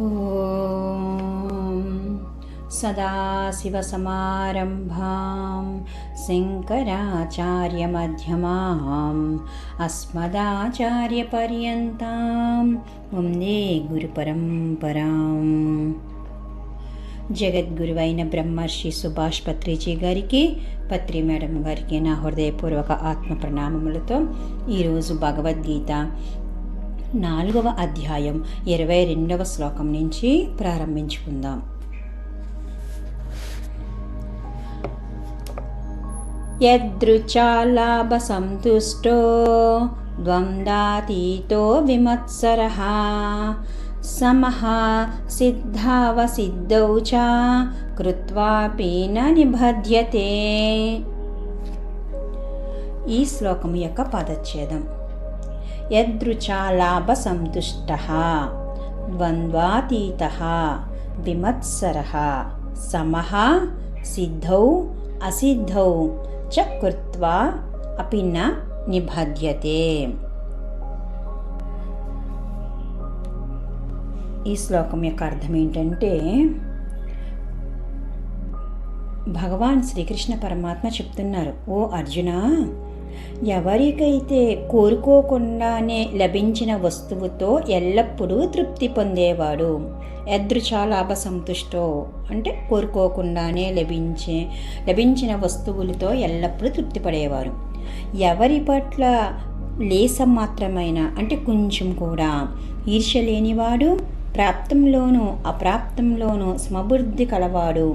ॐ सदाशिवसमारम्भां शङ्कराचार्यमध्यमाम् अस्मदाचार्यपर्यन्तां వందే గురుపరంపరాం జగద్గురువైన బ్రహ్మర్షి సుభాష్ పత్రిజీ గారికి పత్రి మేడం గారికి నా హృదయపూర్వక ఆత్మ ప్రణామములతో ఈరోజు భగవద్గీత నాలుగవ అధ్యాయం ఇరవై రెండవ శ్లోకం నుంచి ప్రారంభించుకుందాం. యదృచాలాభసంతుష్టో విమత్సర విమత్సరः సిద్ధావ సిద్ధావసిద్ధౌ చ కృత్వాపి నిబధ్యతే. ఈ శ్లోకం యొక్క పదచ్ఛేదం. యదృచాలాభసంతుష్ట ద్వంద్వాతీత విమత్సర సమః సిద్ధౌ అసిద్ధౌ చ కృత్వా అపి న నిబధ్యతే ఈ శ్లోకం యొక్క అర్థం ఏంటంటే భగవాన్ శ్రీకృష్ణ పరమాత్మ చెప్తున్నారు ఓ అర్జున ఎవరికైతే కోరుకోకుండానే లభించిన వస్తువుతో ఎల్లప్పుడూ తృప్తి పొందేవాడు? యదృచాలాభ సంతుష్టో అంటే కోరుకోకుండానే లభించే లభించిన వస్తువులతో ఎల్లప్పుడూ తృప్తి పడేవారు. ఎవరి పట్ల లేసం మాత్రమైన అంటే కొంచెం కూడా ఈర్ష్య లేనివాడు ప్రాప్తంలోనూ అప్రాప్తంలోనూ సమబుద్ధి కలవాడు.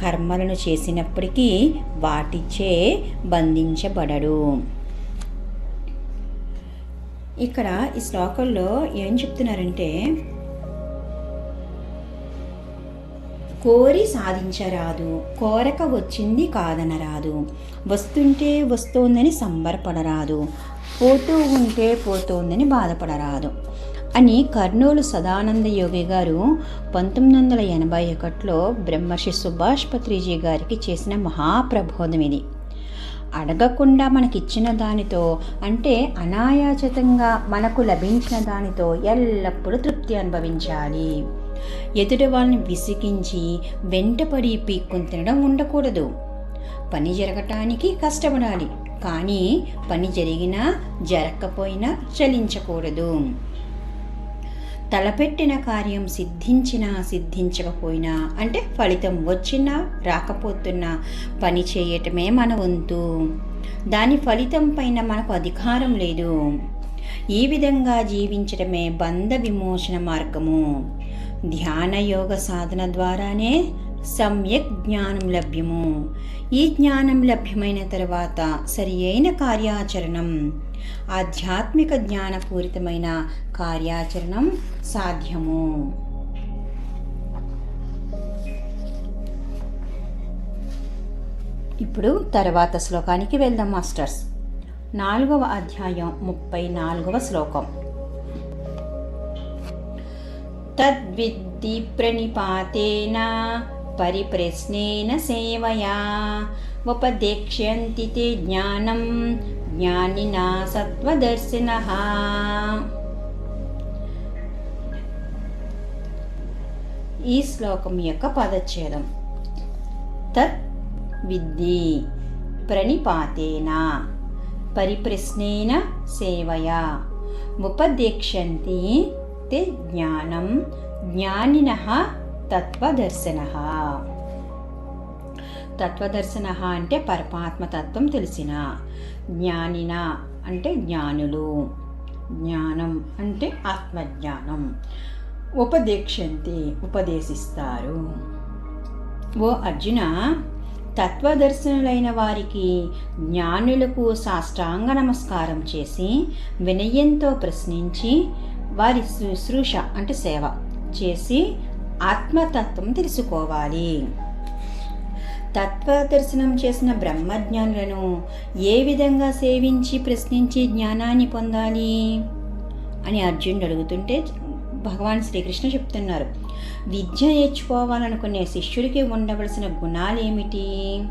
కర్మలను చేసినప్పటికీ వాటిచే బంధించబడడు. ఇక్కడ ఈ శ్లోకంలో ఏం చెప్తున్నారంటే కోరి సాధించరాదు కోరక వచ్చింది కాదనరాదు. వస్తుంటే వస్తోందని సంబరపడరాదు పోతూ ఉంటే పోతోందని బాధపడరాదు. అని కర్నూలు సదానంద యోగి గారు పంతొమ్మిది వందల ఎనభై ఒకటిలో బ్రహ్మర్షి సుభాష్ పత్రిజీ గారికి చేసిన మహాప్రబోధం ఇది. అడగకుండా మనకిచ్చిన దానితో అంటే అనాయాచితంగా మనకు లభించిన దానితో ఎల్లప్పుడూ తృప్తి అనుభవించాలి. ఎదుటి వాళ్ళని విసిగించి వెంటపడి పీక్కుని తినడం ఉండకూడదు. పని జరగటానికి కష్టపడాలి. కానీ పని జరిగినా జరగకపోయినా చలించకూడదు. తలపెట్టిన కార్యం సిద్ధించినా సిద్ధించకపోయినా అంటే ఫలితం వచ్చినా రాకపోతున్నా పని చేయటమే మన వంతు. దాని ఫలితం పైన మనకు అధికారం లేదు. ఈ విధంగా జీవించడమే బంధ విమోచన మార్గము. ధ్యాన యోగ సాధన ద్వారానే సమ్యక్ జ్ఞానం లభ్యము. ఈ జ్ఞానం లభ్యమైన తర్వాత సరి అయిన కార్యాచరణం. ఆధ్యాత్మిక జ్ఞానపూరితమైన కార్యాచరణం సాధ్యము. ఇప్పుడు తర్వాత శ్లోకానికి వెళ్దాం మాస్టర్స్. నాలుగవ అధ్యాయం ముప్పై నాలుగవ శ్లోకం. తద్విద్ది ప్రణిపాతేన పరిప్రశ్నేన సేవయా ఉపదేక్ష్యంతి తే జ్ఞానం జ్ఞానినా సత్వదర్శిన ఈ శ్లోకం యొక్క పదచ్ఛేదం. తత్ విద్ధి ప్రణిపాతేన పరిప్రశ్నేన సేవయా. ఉపదేక్ష్యంతి తే జ్ఞానం జ్ఞానిన తత్వదర్శన. తత్వదర్శన అంటే పరమాత్మ తత్వం తెలిసిన. జ్ఞానిన అంటే జ్ఞానులు. జ్ఞానం అంటే ఆత్మజ్ఞానం. ఉపదేక్షంతి ఉపదేశిస్తారు. ఓ అర్జున తత్వదర్శనులైన వారికి జ్ఞానులకు సాష్టాంగ నమస్కారం చేసి వినయంతో ప్రశ్నించి వారి శుశ్రూష అంటే సేవ చేసి ఆత్మతత్వం తెలుసుకోవాలి. తత్వదర్శనం చేసిన బ్రహ్మజ్ఞానులను ఏ విధంగా సేవించి ప్రశ్నించి జ్ఞానాన్ని పొందాలి అని అర్జునుడు అడుగుతుంటే భగవాన్ శ్రీకృష్ణ చెప్తున్నారు. విద్య నేర్చుకోవాలనుకునే శిష్యుడికి ఉండవలసిన గుణాలు ఏమిటి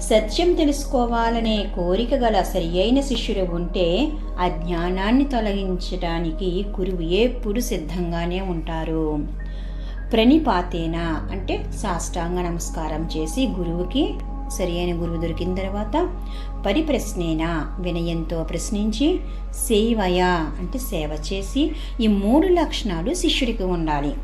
సత్యం తెలుసుకోవాలనే కోరిక గల సరియైన శిష్యుడు ఉంటే అజ్ఞానాన్ని తొలగించడానికి గురువు ఎప్పుడు సిద్ధంగానే ఉంటారు. ప్రణిపాతేన అంటే సాష్టాంగ నమస్కారం చేసి గురువుకి సరియైన గురువు దొరికిన తర్వాత పరిప్రశ్నేన వినయంతో ప్రశ్నించి సేవయ అంటే సేవ చేసి ఈ మూడు లక్షణాలు శిష్యుడికి ఉండాలి.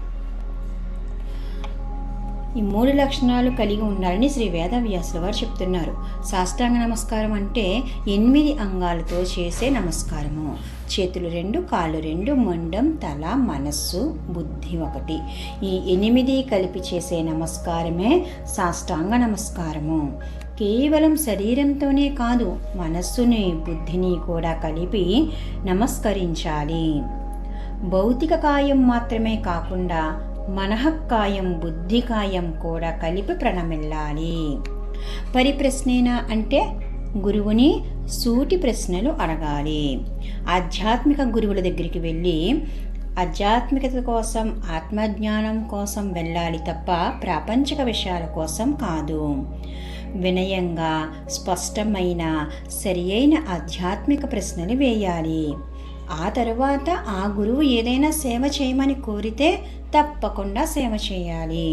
ఈ మూడు లక్షణాలు కలిగి ఉండాలని శ్రీ వేదవ్యాసుల వారు చెప్తున్నారు. సాష్టాంగ నమస్కారం అంటే ఎనిమిది అంగాలతో చేసే నమస్కారము. చేతులు రెండు కాళ్ళు రెండు మొండం తల మనస్సు బుద్ధి ఒకటి. ఈ ఎనిమిది కలిపి చేసే నమస్కారమే సాష్టాంగ నమస్కారము. కేవలం శరీరంతోనే కాదు మనస్సుని బుద్ధిని కూడా కలిపి నమస్కరించాలి. భౌతిక కాయం మాత్రమే కాకుండా మనఃకాయం బుద్ధికాయం కూడా కలిపి ప్రణమిల్లాలి. పరిప్రశ్నేన అంటే గురువుని సూటి ప్రశ్నలు అడగాలి. ఆధ్యాత్మిక గురువుల దగ్గరికి వెళ్ళి ఆధ్యాత్మికత కోసం ఆత్మజ్ఞానం కోసం వెళ్ళాలి తప్ప ప్రాపంచిక విషయాల కోసం కాదు. వినయంగా స్పష్టమైన సరి అయిన ఆధ్యాత్మిక ప్రశ్నలు వేయాలి. ఆ తరువాత ఆ గురువు ఏదైనా సేవ చేయమని కోరితే తప్పకుండా సేవ చేయాలి.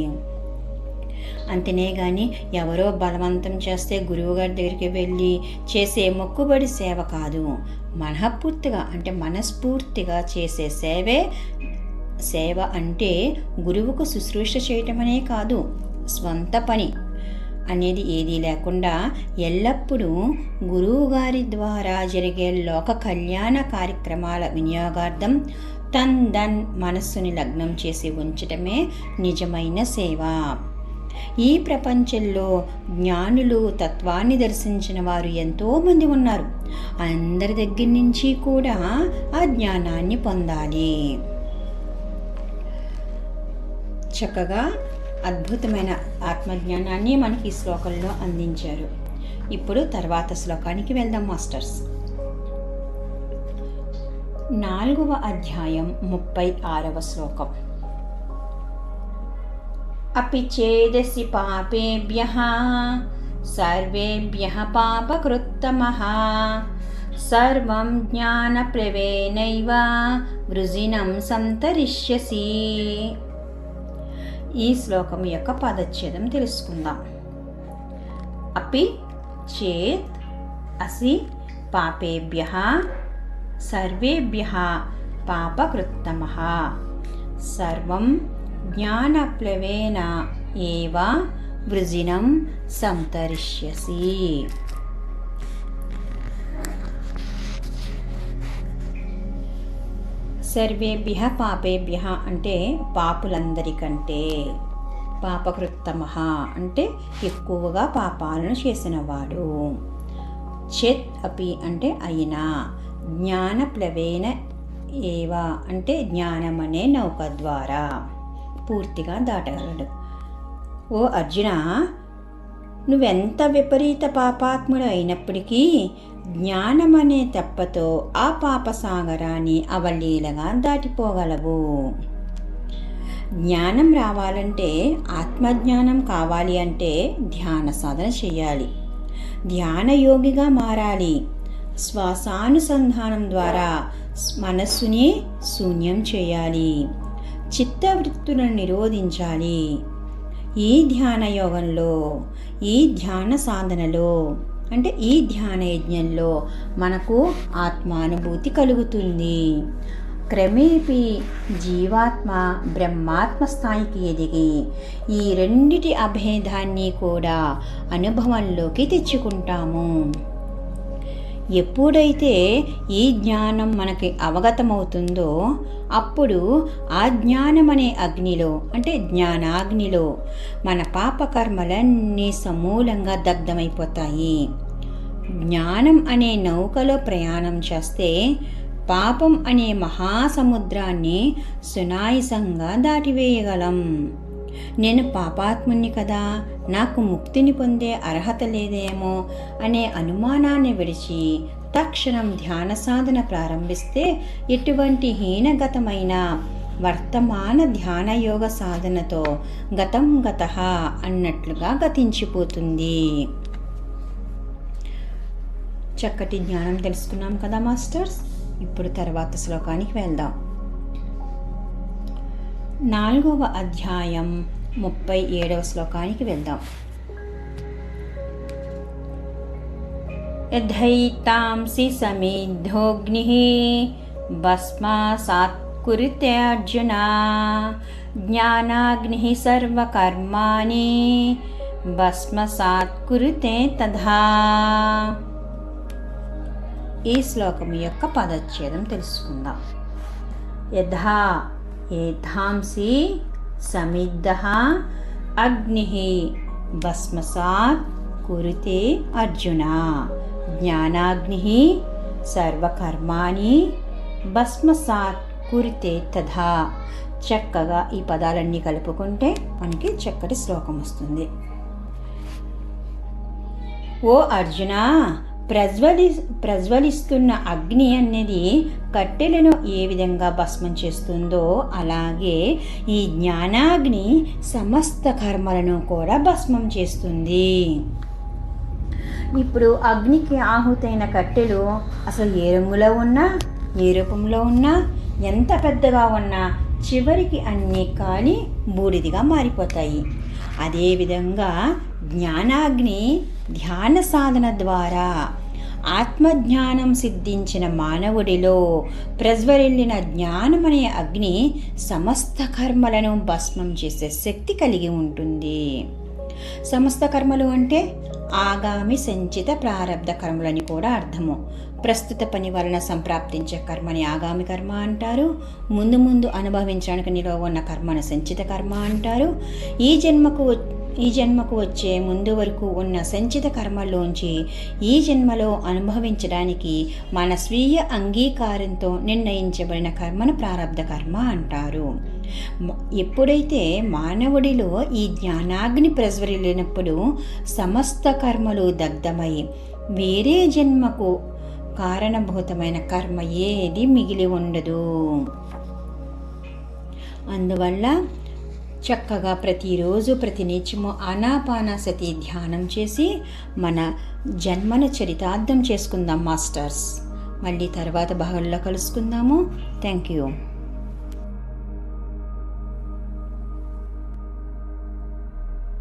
అంతనే కానీ ఎవరో బలవంతం చేస్తే గురువుగారి దగ్గరికి వెళ్ళి చేసే మొక్కుబడి సేవ కాదు. మనఃపూర్తిగా అంటే మనస్ఫూర్తిగా చేసే సేవే సేవ అంటే గురువుకు శుశ్రూష చేయటమనే కాదు స్వంత పని అనేది ఏదీ లేకుండా ఎల్లప్పుడూ గురువుగారి ద్వారా జరిగే లోక కళ్యాణ కార్యక్రమాల వినియోగార్థం తన్ దన్ మనస్సుని లగ్నం చేసి ఉంచటమే నిజమైన సేవ. ఈ ప్రపంచంలో జ్ఞానులు తత్వాన్ని దర్శించిన వారు ఎంతోమంది ఉన్నారు. అందరి దగ్గర నుంచి కూడా ఆ జ్ఞానాన్ని పొందాలి. చక్కగా అద్భుతమైన ఆత్మజ్ఞానాన్ని మనకి ఈ శ్లోకంలో అందించారు. ఇప్పుడు తర్వాత శ్లోకానికి వెళ్దాం మాస్టర్స్. నాలుగవ అధ్యాయం ముప్పై ఆరవ శ్లోకం. అపి చేదసి పాపేభ్య సర్వేభ్య పాపకృత్తమ సర్వం జ్ఞానప్రవేణైవ వృజినం సంతరిష్యసి. ఈ శ్లోకం యొక్క పదచ్ఛేదం తెలుసుకుందాం. అపి చేత్ అసి పాపేభ్య సర్వేభ్య పాపకృత్తమ సర్వం జ్ఞానప్లవేన ఏవ వృజినం సంతరిష్యసి సర్వేభ్య పాపేభ్య అంటే పాపులందరికంటే పాపకృత్తమ అంటే ఎక్కువగా పాపాలను చేసినవాడు. చెత్ అపి అంటే అయినా జ్ఞానప్లవేన ఏవా అంటే జ్ఞానమనే నౌక ద్వారా పూర్తిగా దాటగలడు. ఓ అర్జున నువ్వెంత విపరీత పాపాత్ముడు అయినప్పటికీ జ్ఞానమనే తెప్పతో ఆ పాప సాగరాన్ని అవలీలగా దాటిపోగలవు. జ్ఞానం రావాలంటే ఆత్మజ్ఞానం కావాలి అంటే ధ్యాన సాధన చేయాలి ధ్యానయోగిగా మారాలి. శ్వాసానుసంధానం ద్వారా మనస్సుని శూన్యం చేయాలి. చిత్తవృత్తులను నిరోధించాలి. ఈ ధ్యాన యోగంలో ఈ ధ్యాన సాధనలో అంటే ఈ ధ్యాన యజ్ఞంలో మనకు ఆత్మానుభూతి కలుగుతుంది. క్రమేపీ జీవాత్మ బ్రహ్మాత్మ స్థాయికి ఎదిగి ఈ రెండిటి అభేదాన్ని కూడా అనుభవంలోకి తెచ్చుకుంటాము. ఎప్పుడైతే ఈ జ్ఞానం మనకి అవగతమవుతుందో అప్పుడు ఆ జ్ఞానం అనే అగ్నిలో అంటే జ్ఞానాగ్నిలో మన పాపకర్మలన్నీ సమూలంగా దగ్ధమైపోతాయి. జ్ఞానం అనే నౌకలో ప్రయాణం చేస్తే పాపం అనే మహాసముద్రాన్ని సునాయసంగా దాటివేయగలం. నేను పాపాత్ముని కదా నాకు ముక్తిని పొందే అర్హత లేదేమో అనే అనుమానాన్ని విడిచి తక్షణం ధ్యాన సాధన ప్రారంభిస్తే ఎటువంటి హీనగతమైన వర్తమాన ధ్యాన యోగ సాధనతో గతం గత అన్నట్లుగా గతించిపోతుంది. చక్కటి జ్ఞానం తెలుసుకున్నాం కదా మాస్టర్స్? ఇప్పుడు తర్వాత శ్లోకానికి వెళ్దాం. నాలుగవ అధ్యాయం ముప్పై ఏడవ శ్లోకానికి వెళ్దాం. యథైతాంసి సమిద్ధోగ్ని భస్మాసాత్ కురుతే అర్జున జ్ఞానాగ్ని సర్వకర్మాణి భస్మ కురుతే తథా. ఈ శ్లోకం యొక్క పదచ్ఛేదం తెలుసుకుందాం. యథా ఏధాంసి సమిద్ధ అగ్ని భస్మసాత్ కురుతే అర్జున. జ్ఞానాగ్ని సర్వకర్మాణి భస్మసాత్ కురితే తథా. చక్కగా ఈ పదాలన్నీ కలుపుకుంటే మనకి చక్కటి శ్లోకం వస్తుంది. ఓ అర్జున ప్రజ్వలి ప్రజ్వలిస్తున్న అగ్ని అనేది కట్టెలను ఏ విధంగా భస్మం చేస్తుందో అలాగే ఈ జ్ఞానాగ్ని సమస్త కర్మలను కూడా భస్మం చేస్తుంది. ఇప్పుడు అగ్నికి ఆహుతైన కట్టెలు అసలు ఏ రంగులో ఉన్నా ఏ రూపంలో ఉన్నా ఎంత పెద్దగా ఉన్నా చివరికి అన్నీ కాలి బూడిదిగా మారిపోతాయి. అదేవిధంగా జ్ఞానాగ్ని ధ్యాన సాధన ద్వారా ఆత్మజ్ఞానం సిద్ధించిన మానవుడిలో ప్రజ్వరిల్లిన జ్ఞానమనే అగ్ని సమస్త కర్మలను భస్మం చేసే శక్తి కలిగి ఉంటుంది. సమస్త కర్మలు అంటే ఆగామి సంచిత ప్రారంధ కర్మలని కూడా అర్థము. ప్రస్తుత పని వలన సంప్రాప్తించే కర్మని ఆగామి కర్మ అంటారు. ముందు ముందు అనుభవించడానికి నిలవ ఉన్న కర్మను సంచిత కర్మ అంటారు. ఈ జన్మకు ఈ జన్మకు వచ్చే ముందు వరకు ఉన్న సంచిత కర్మల్లోంచి ఈ జన్మలో అనుభవించడానికి మన స్వీయ అంగీకారంతో నిర్ణయించబడిన కర్మను ప్రారంధ కర్మ అంటారు. ఎప్పుడైతే మానవుడిలో ఈ జ్ఞానాగ్ని ప్రజ్వరిల్లినప్పుడు సమస్త కర్మలు దగ్ధమై వేరే జన్మకు కారణభూతమైన కర్మ ఏది మిగిలి ఉండదు. అందువల్ల చక్కగా ప్రతిరోజు ప్రతి నిత్యము ఆనాపానాసతి ధ్యానం చేసి మన జన్మను చరితార్థం చేసుకుందాం మాస్టర్స్. మళ్ళీ తర్వాత భాగంలో కలుసుకుందాము. Thank you